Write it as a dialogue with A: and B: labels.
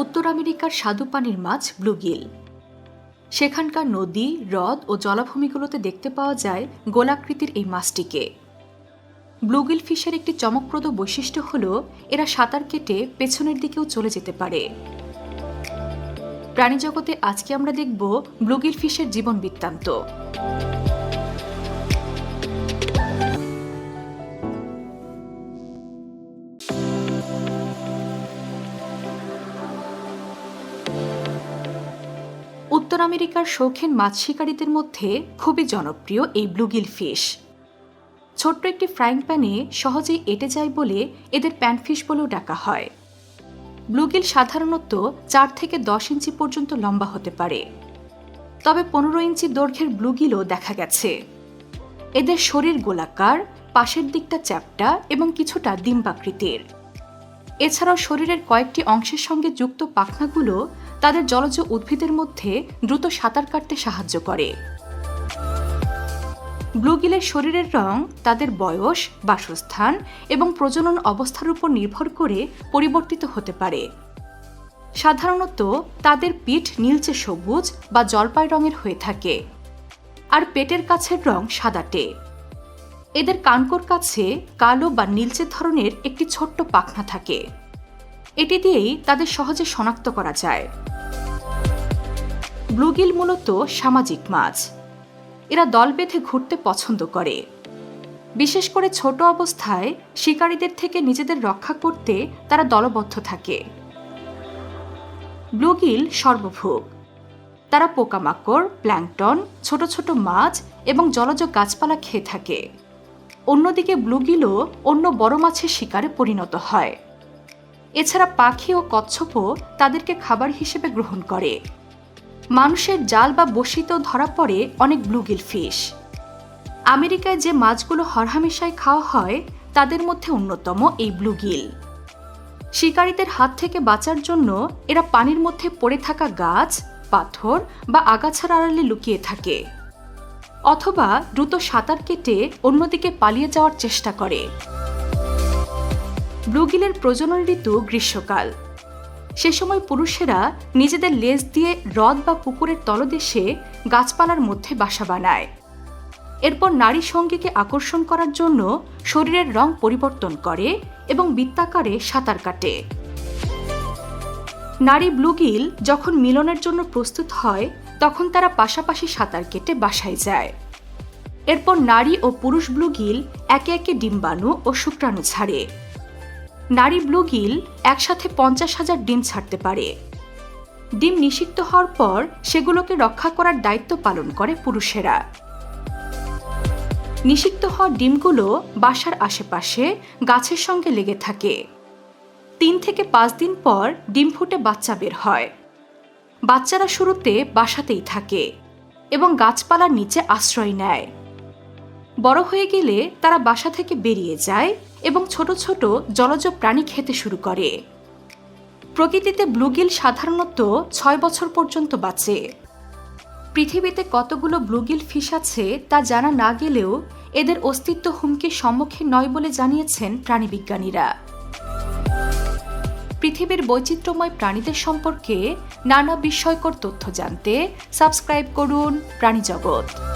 A: উত্তর আমেরিকার স্বাদুপানির মাছ ব্লুগিল সেখানকার নদী, হ্রদ ও জলাভূমিগুলোতে দেখতে পাওয়া যায় গোলাকৃতির এই মাছটিকে। ব্লুগিল ফিশের একটি চমকপ্রদ বৈশিষ্ট্য হল, এরা সাঁতার কেটে পেছনের দিকেও চলে যেতে পারে। প্রাণীজগতে আজকে আমরা দেখব ব্লুগিল ফিশের জীবন বৃত্তান্ত। উত্তর আমেরিকার শৌখিন মাছ শিকারীদের মধ্যে খুবই জনপ্রিয় এই ব্লুগিল ফিশ। ছোট্ট একটি ফ্রাইং প্যানে সহজেই এঁটে যায় বলে এদের প্যানফিশ বলেও ডাকা হয়। ব্লুগিল সাধারণত চার থেকে দশ ইঞ্চি পর্যন্ত লম্বা হতে পারে। তবে পনেরো ইঞ্চি দৈর্ঘ্যের ব্লুগিলও দেখা গেছে। এদের শরীর গোলাকার, পাশের দিকটা চ্যাপ্টা এবং কিছুটা ডিম্বাকৃতির। এছাড়াও শরীরের কয়েকটি অংশের সঙ্গে যুক্ত পাখনাগুলো তাদের জলজ উদ্ভিদের মধ্যে দ্রুত সাঁতার কাটতে সাহায্য করে। ব্লুগিলের শরীরের রং, তাদের বয়স, বাসস্থান এবং প্রজনন অবস্থার উপর নির্ভর করে পরিবর্তিত হতে পারে। সাধারণত তাদের পিঠ নীলচে সবুজ বা জলপাই রঙের হয়ে থাকে, আর পেটের কাছের রং সাদাটে। এদের কানকোর কাছে কালো বা নীলচে ধরনের একটি ছোট্ট পাখনা থাকে। এটি দিয়েই তাদের সহজে শনাক্ত করা যায়। ব্লুগিল মূলত সামাজিক মাছ। এরা দল বেঁধে ঘুরতে পছন্দ করে। বিশেষ করে ছোট অবস্থায় শিকারীদের থেকে নিজেদের রক্ষা করতে তারা দলবদ্ধ থাকে। ব্লুগিল সর্বভোগ। তারা পোকামাকড়, প্ল্যাংটন, ছোট ছোট মাছ এবং জলজ গাছপালা খেয়ে থাকে। অন্যদিকে ব্লুগিলও অন্য বড় মাছের শিকারে পরিণত হয়। এছাড়া পাখি ও কচ্ছপও তাদেরকে খাবার হিসেবে গ্রহণ করে। মানুষের জাল বা বসিতেও ধরা পড়ে অনেক ব্লুগিল ফিশ। আমেরিকায় যে মাছগুলো হরহামেশায় খাওয়া হয়, তাদের মধ্যে অন্যতম এই ব্লুগিল। শিকারীদের হাত থেকে বাঁচার জন্য এরা পানির মধ্যে পড়ে থাকা গাছ, পাথর বা আগাছার আড়ালে লুকিয়ে থাকে। অথবা দ্রুত সাঁতার কেটে অন্যদিকে পালিয়ে যাওয়ার চেষ্টা করে। ব্লুগিলের প্রজনন ঋতু গ্রীষ্মকাল। সে সময় পুরুষেরা নিজেদের লেজ দিয়ে হ্রদ বা পুকুরের তলদেশে গাছপালার মধ্যে বাসা বানায়। এরপর নারী সঙ্গীকে আকর্ষণ করার জন্য শরীরের রং পরিবর্তন করে এবং বৃত্তাকারে সাঁতার কাটে। নারী ব্লুগিল যখন মিলনের জন্য প্রস্তুত হয়, তখন তারা পাশাপাশি সাঁতার কেটে বাসায় যায়। এরপর নারী ও পুরুষ ব্লুগিল একে একে ডিম্বাণু ও শুক্রাণু ছাড়ে। নারী ব্লুগিল একসাথে পঞ্চাশ হাজার ডিম ছাড়তে পারে। ডিম নিষিক্ত হওয়ার পর সেগুলোকে রক্ষা করার দায়িত্ব পালন করে পুরুষেরা। নিষিক্ত হওয়া ডিমগুলো বাসার আশেপাশে গাছের সঙ্গে লেগে থাকে। তিন থেকে পাঁচ দিন পর ডিম ফুটে বাচ্চা বের হয়। বাচ্চারা শুরুতে বাসাতেই থাকে এবং গাছপালার নিচে আশ্রয় নেয়। বড় হয়ে গেলে তারা বাসা থেকে বেরিয়ে যায় এবং ছোট ছোট জলজ প্রাণী খেতে শুরু করে। প্রকৃতিতে ব্লুগিল সাধারণত ছয় বছর পর্যন্ত বাঁচে। পৃথিবীতে কতগুলো ব্লুগিল ফিশ আছে তা জানা না গেলেও এদের অস্তিত্ব হুমকির সম্মুখীন নয় বলে জানিয়েছেন প্রাণীবিজ্ঞানীরা। পৃথিবীর বৈচিত্র্যময় প্রাণীদের সম্পর্কে নানা বিস্ময়কর তথ্য জানতে সাবস্ক্রাইব করুন প্রাণীজগৎ।